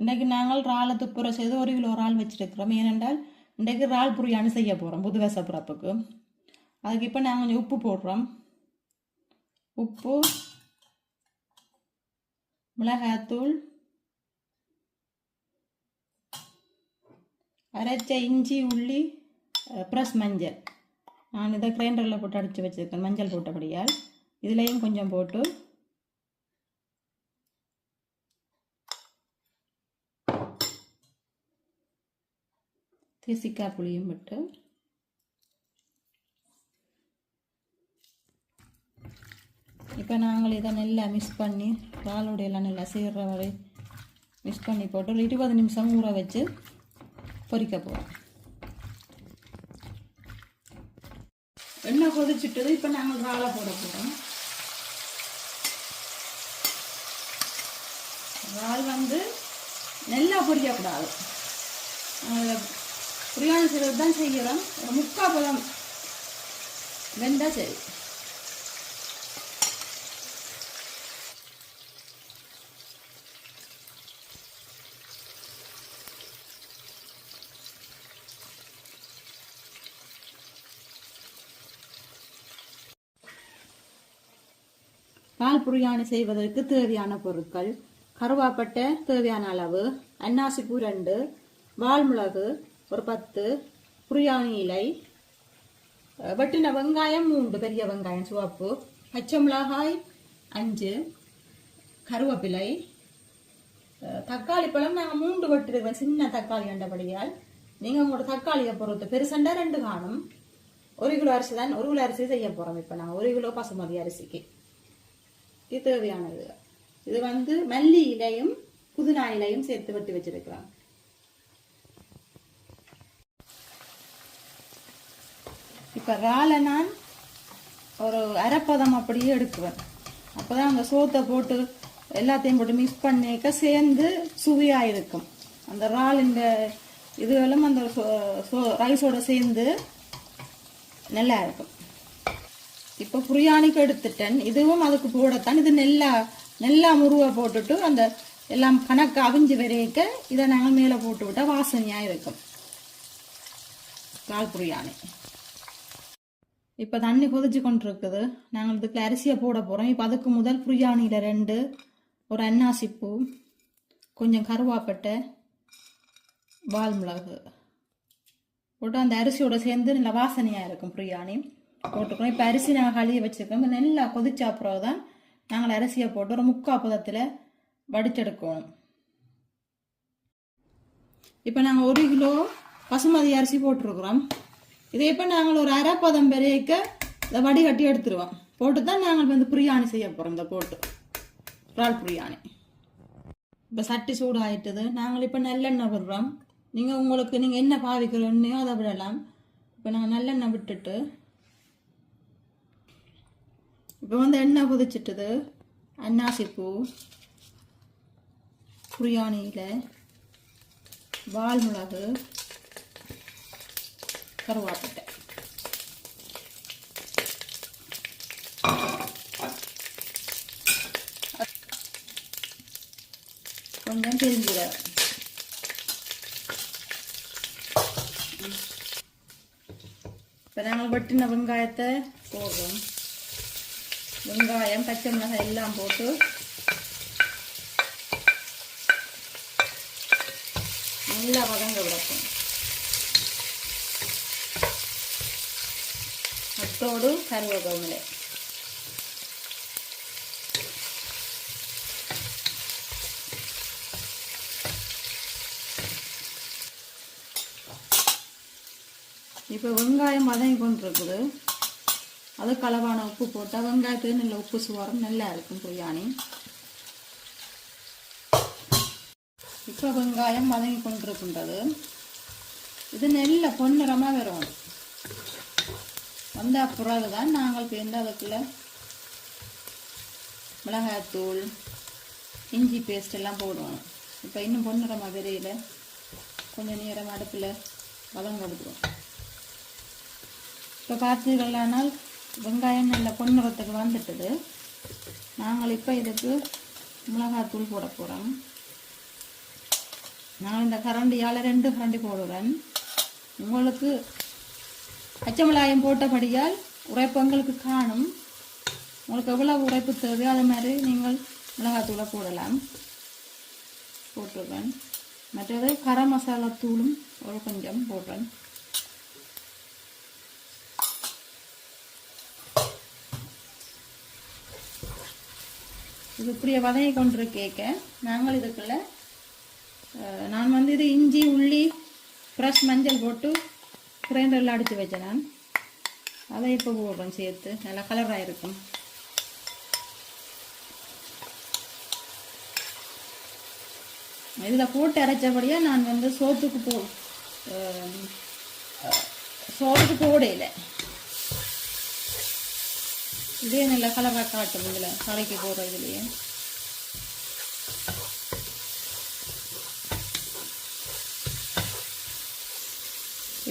இன்றைக்கு நாங்கள் இறாலை துப்புரை செய்து ஒரு கிலோ இறால் வச்சுருக்கிறோம். ஏனென்றால் இன்றைக்கு இறால் புரியாணி செய்ய போகிறோம் புதுவச பிறப்புக்கு. அதுக்கு இப்போ நாங்கள் கொஞ்சம் உப்பு போடுறோம். உப்பு மிளகாத்தூள் அரைச்ச இஞ்சி உள்ளி ப்ரஸ் மஞ்சள். நான் இதை கிரைண்டரில் போட்டு அடித்து வச்சுருக்கேன். மஞ்சள் போட்டபடியால் இதுலேயும் கொஞ்சம் போட்டு தேசிக்காய் புளியும் விட்டு இப்போ நாங்கள் இதை நல்லா மிக்ஸ் பண்ணி பாலோடையெல்லாம் நல்லா சீர்ற வரை மிக்ஸ் பண்ணி போட்டு ஒரு இருபது நிமிஷம் ஊற வச்சு பொறிக்க போகிறோம் எண்ணெய் கொதிச்சுட்டது இப்போ நாங்கள் காலை போட போகிறோம் வால் வந்து நல்லா பொரிக்கக்கூடாது நாங்கள் பிரியாணி தான் செய்கிறோம் ஒரு முக்கால் பழம் வெந்தால் சரி. பால் புரியாணி செய்வதற்கு தேவையான பொருட்கள். கருவாப்பட்டை தேவையான அளவு. அன்னாசிப்பூ ரெண்டு. வால்மிளகு ஒரு பத்து. புரியாணி இலை. வெட்டின வெங்காயம் மூன்று பெரிய வெங்காயம் சிவப்பு. பச்சை மிளகாய் அஞ்சு. கருவேப்பிலை. தக்காளி பழம் நாங்கள் மூன்று வெட்டிருக்கோம் சின்ன தக்காளி கண்டபடியால் நீங்கள் உங்களோட தக்காளியை பொறுத்து பெருசண்டா ரெண்டு காணும். ஒரு கிலோ அரிசி தான் ஒரு கிலோ அரிசி செய்ய போகிறோம் இப்போ நாங்கள் ஒரு கிலோ பசுமதி அரிசிக்கு. இது தேவையானது. இது வந்து மல்லி இலையும் புதினா இலையும் சேர்த்து வெட்டி வச்சிருக்கிறோம் இப்போ இறாலை நான் ஒரு அரைப்பதம் அப்படியே எடுக்குவேன். அப்போதான் அந்த சோத்தை போட்டு எல்லாத்தையும் போட்டு மிக்ஸ் பண்ணிக்க சேர்ந்து சுவையாக இருக்கும். அந்த இறால் இந்த இதுகளும் அந்த சோ- சோ- ரைஸோட சேர்ந்து நல்லா இருக்கும். இப்போ புரியாணிக்கு எடுத்துட்டேன். இதுவும் அதுக்கு போடத்தான். இது நெல்லா நெல்லா முருவை போட்டுட்டு அந்த எல்லாம் கணக்கு அவிஞ்சு வரைக்க இதை நாங்கள் மேலே போட்டு விட்டால் வாசனையாக இருக்கும். கால் புரியாணி. இப்போ தண்ணி கொதிச்சு கொண்டு இருக்குது நாங்கள் இதுக்கு அரிசியை போட போகிறோம் இப்போ அதுக்கு முதல் பிரியாணியில் ரெண்டு ஒரு அன்னாசிப்பூ கொஞ்சம் கருவாப்பட்டை வால்மிளகு போட்டு அந்த அரிசியோட சேர்ந்து நல்ல வாசனையாக இருக்கும் பிரியாணி போட்டுக்கணும். இப்போ அரிசி நாங்கள் கழுவி வச்சுருக்கோம். இப்போ நல்லா கொதிச்ச அப்புறம் தான் நாங்கள் அரிசியை போட்டு ஒரு முக்கால் பதத்தில் வடிச்செடுக்கணும். இப்போ நாங்கள் ஒரு கிலோ பசுமதி அரிசி போட்டிருக்கிறோம். இதை இப்போ நாங்கள் ஒரு அரை பதம் பெரியக்க இதை வடிகட்டி எடுத்துருவோம். போட்டு தான் நாங்கள் வந்து பிரியாணி செய்ய போகிறோம் இந்த போட்டு. இறால் பிரியாணி. இப்போ சட்டி சூடாயிட்டது. நாங்கள் இப்போ நல்லெண்ணெய் விடுறோம். நீங்கள் உங்களுக்கு நீங்கள் என்ன பாவிக்கிறோன்னையோ அதை விடலாம். இப்போ நாங்கள் நல்லெண்ணெய் விட்டுட்டு இப்போ வந்து எண்ணெய் கொதிச்சிட்டது. அன்னாசிப்பூ பிரியாணியில் வால்மிளகு கருவாப்பட்டை. கொஞ்சம் பெருஞ்சீரகம். இப்போ நாங்கள் வெட்டின வெங்காயத்தை போடுறோம். வெங்காயம் பச்சை மிளகாய் எல்லாம் போட்டு நல்லா வதங்க விடப்போம் அத்தோடு கருவேப்பிலை இப்போ வெங்காயம் வதங்கி கொண்டு இருக்குது அதுக்கு உப்பு போட்டால் வெங்காயத்துக்கு நல்ல உப்பு சுவாரம் நல்லா இருக்கும் பிரியாணி இப்போ வெங்காயம் வதங்கி கொண்டிருக்கின்றது இது நல்ல பொன்னிறமாக வரும் வந்த பிறகு தான் நாங்கள் பேருந்து அதுக்குள்ள மிளகாய்த்தூள் இஞ்சி பேஸ்ட் எல்லாம் போடுவோம். இப்போ இன்னும் பொன்னிறமாக விரையில் கொஞ்சம் நேரம் அடுப்பில் வதங்க விடுவோம் இப்போ பார்த்தீர்களானால் வெங்காயம் நல்ல பொன்னிறத்துக்கு வந்துட்டது. நாங்கள் இப்போ இதுக்கு மிளகாத்தூள் போட போகிறோம் நான் இந்த கரண்டியால் ரெண்டு கரண்டி போடுறேன். உங்களுக்கு பச்சைமிளாயம் போட்டபடியால் உரைப்பு உங்களுக்கு காணும். உங்களுக்கு எவ்வளவு உரைப்பு தேவையோ அது மாதிரி நீங்கள் மிளகாத்தூளை போடலாம். போட்டுருவேன். மற்றது கரம் மசாலா தூளும் ஒரு கொஞ்சம் போடுறேன். இது இப்படியே வதங்கி கொண்டு கேட்க நாங்கள் இதுக்குள்ள நான் வந்து இது இஞ்சி உள்ளி ஃப்ரெஷ் மஞ்சள் போட்டு கிரைண்டரில் அடித்து வச்சேன் நான் அதை இப்போ போடுறோம் சேர்த்து நல்லா கலராக இருக்கும் இதில் போட்டு அரைச்சபடியாக நான் வந்து சோத்துக்கு போ சோத்துக்கு போடையில் இதே நல்லா கலராக காட்டும் இதில் கலைக்கு போடுற இதுலேயே.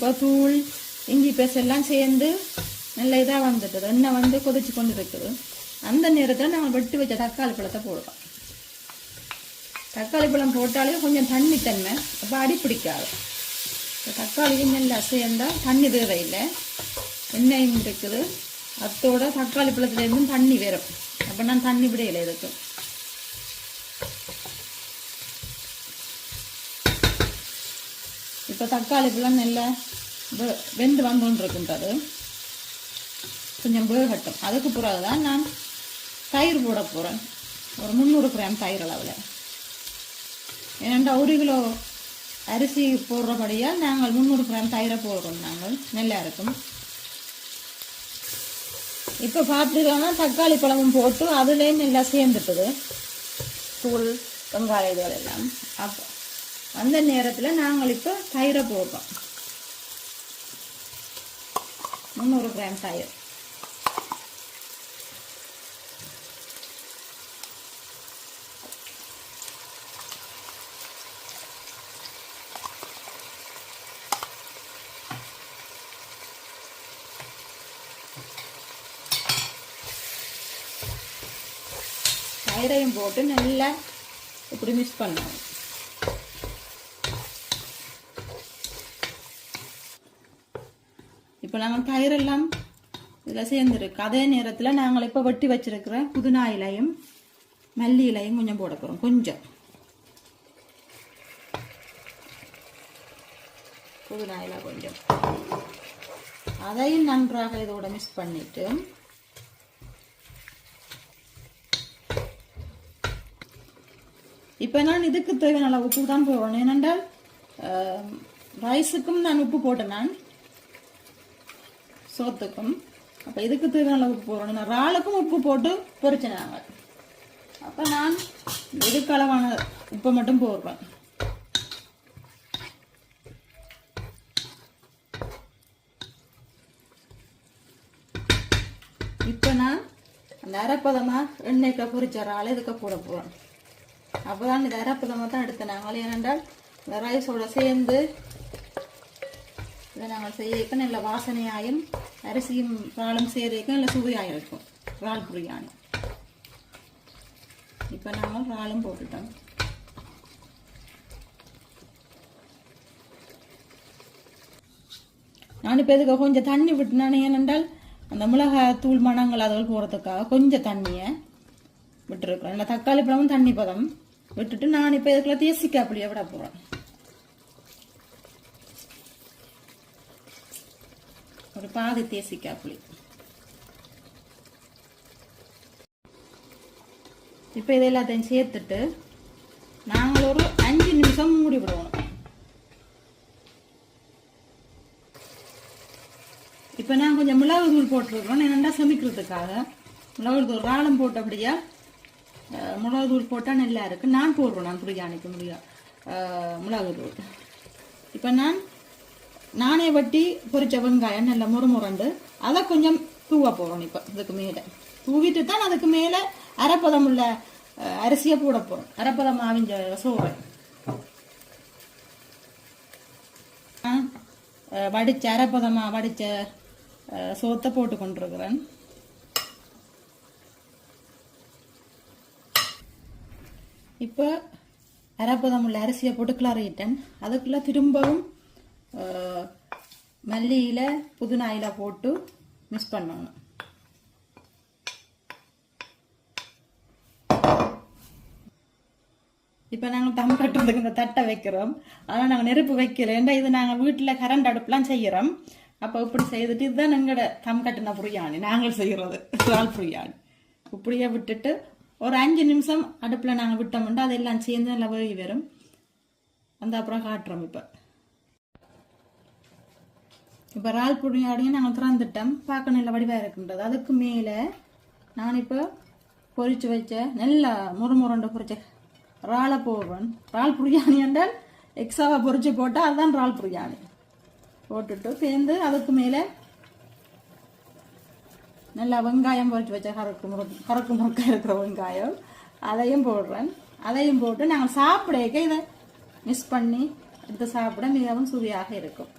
இப்போ தூள் இஞ்சி பேசெல்லாம் சேர்ந்து நல்ல இதாக வந்துட்டுது எண்ணெய் வந்து கொதிச்சு கொண்டு இருக்குது அந்த நேரத்தில் நம்ம வெட்டி வச்ச தக்காளி பழத்தை போடுவோம் தக்காளி பழம் போட்டாலே கொஞ்சம் தண்ணி தன்மை. அப்போ அடி பிடிக்காது. இப்போ தக்காளியும் நல்லா சேர்ந்தால் தண்ணி தேவையில்லை. எண்ணெயும் இருக்குது. அத்தோட தக்காளி பழத்துலேருந்தும் தண்ணி வரும் அப்போ நான் தண்ணி விடையில இருக்கும் இப்போ தக்காளி பழம் நல்லா வெந்து வந்து கொஞ்சம் வேகட்டும். அதுக்கு பிறகு தான் நான் தயிர் போட போகிறேன் ஒரு முந்நூறு கிராம் தயிர் அளவில். ஏன்னா ஒரு கிலோ அரிசி போடுறபடியாக நாங்கள் முந்நூறு கிராம் தயிரை போடுறோம் நாங்கள். நல்லா இருக்கும். இப்போ பார்த்துக்கலாம்னா தக்காளி பழமும் போட்டு அதுலேயும் நல்லா சேர்ந்துட்டுது. தூள் வெங்காய இதுகள் எல்லாம் அப்போ அந்த நேரத்தில் நாங்கள் இப்போ தயிரை போடுறோம். முந்நூறு கிராம் தயிர் தயிரையும் போட்டு நல்லா இப்படி மிக்ஸ் பண்ணணும் இப்போ நாங்கள் தயிரெல்லாம் இதில் சேர்ந்துருக்கு. அதே நேரத்தில் நாங்கள் இப்போ வெட்டி வச்சிருக்கிற புதினா இலையும் மல்லி இலையும் கொஞ்சம் போட போகிறோம் கொஞ்சம். புதினா இலை கொஞ்சம். அதையும் நன்றாக இதோட மிக்ஸ் பண்ணிவிட்டு இப்போ நான் இதுக்கு தேவையான அளவு உப்பு தான் போடணும். ஏனென்றால் ரைஸுக்கும் நான் உப்பு போட்டேன் நான். சோத்துக்கும். அப்போ இதுக்கு தேவையான அளவு உப்பு போடணும் நான் இறாலுக்கும் உப்பு போட்டு பொறிச்சினாங்க அப்போ நான் இதுக்கு அளவான உப்பை மட்டும் போடுவேன். இப்போ நான் அந்த அரைப்பதமாக எண்ணெய்க்கு பொரிச்ச இறாலை இதுக்கு போட போகிறேன் அப்போதான் இந்த அரைப்பதமாக தான் எடுத்தேன் நாங்கள். ஏனென்றால் இந்த ரைஸோட சேர்ந்து இதை நாங்கள் செய்யக்க நல்ல வாசனையாயும் அரிசியும் பாலும் சேர்க்கும் இல்லை சுவையாக இருக்கும் இறால் பிரியாணி இப்போ நாங்கள் இறாலும் போட்டுட்டோம் நான் இப்போ இதுக்கு கொஞ்சம் தண்ணி விட்டுனானே ஏனென்றால் அந்த மிளகாய் தூள் மணங்கள் அதுகள் போகிறதுக்காக கொஞ்சம் தண்ணியை விட்டுருக்குறேன் இல்லை தக்காளி பழமும் தண்ணி பதம் விட்டுட்டு நான் இப்போ இதுக்குள்ள தேசிக்காய் விட போகிறேன் ஒரு பாதி தேசிக்காய் புளி. இப்போ இது எல்லாத்தையும் சேர்த்துட்டு நாங்கள் ஒரு அஞ்சு நிமிஷம் மூடி விடுவோம். இப்போ நான் கொஞ்சம் மிளகு தூள் போட்டிருக்கோம் என்னென்னா சமைக்கிறதுக்காக. மிளகு தூள் ராளம் போட்டபடியா அஹ், மிளகு தூள் போட்டால் நல்லா இருக்கு. நான் போடுறேன் நான் பிரியாணிக்கு முடியும் மிளகு தூள். இப்போ நான் நானே வட்டி பொரிச்ச வெங்காயம் நல்ல முறுமுறண்டு அதை கொஞ்சம் தூவ போகிறோம் இப்போ இதுக்கு மேலே. தூவிட்டு தான் அதுக்கு மேலே அரைப்பதம் உள்ள அரிசியை போட போகிறோம் அரைப்பதம் ஆவிஞ்ச சோறு. ஆ, வடிச்ச அரைப்பதமாக வடிச்ச சோத்தை போட்டு கொண்டிருக்கிறேன். இப்போ அரைப்பதம் உள்ள அரிசியை போட்டு கிளறிட்டேன். அதுக்குள்ளே திரும்பவும் மல்லியில் புதினா போட்டு மிக்ஸ் பண்ணணும் இப்போ நாங்கள் தம் கட்டுறதுக்கு இந்த தட்டை வைக்கிறோம். ஆனால் நாங்கள் நெருப்பு வைக்கிறோம் ஏன்டா இது நாங்கள் வீட்டில் கரண்ட் அடுப்புலாம் செய்கிறோம் அப்போ இப்படி செய்துட்டு இதுதான் எங்களோட தம் கட்டின புரியாணி. நாங்கள் செய்கிறது இறால் புரியாணி. இப்படியே விட்டுட்டு ஒரு அஞ்சு நிமிஷம் அடுப்பில் நாங்கள் விட்டோம்னா அதெல்லாம் சேர்ந்து நல்லா வேகி வரும். அந்த அப்புறம் காட்டுறோம் இப்போ. இப்போ இறால் புரியாடியும் நாங்கள் திறந்துட்டோம். பார்க்க நல்ல வடிவாக இருக்கின்றது. அதுக்கு மேலே நான் இப்போ பொறிச்சு வச்ச நல்லா முறுமுருண்டு பொறிச்ச இறாலை போடுறேன் இறால் புரியாணி என்றால் எக்ஸ்ட்ராவாக பொறிச்சு போட்டால் அதுதான் இறால் பிரியாணி போட்டுட்டு சேர்ந்து அதுக்கு மேலே நல்லா வெங்காயம் பொறிச்சு வச்ச கறக்கு முறுக்கு கறக்கு முறுக்கா இருக்கிற வெங்காயம். அதையும் போடுறேன். அதையும் போட்டு நாங்கள் சாப்பிடக்க இதை மிஸ் பண்ணி எடுத்து சாப்பிட மிகவும் சுவையாக இருக்கும்.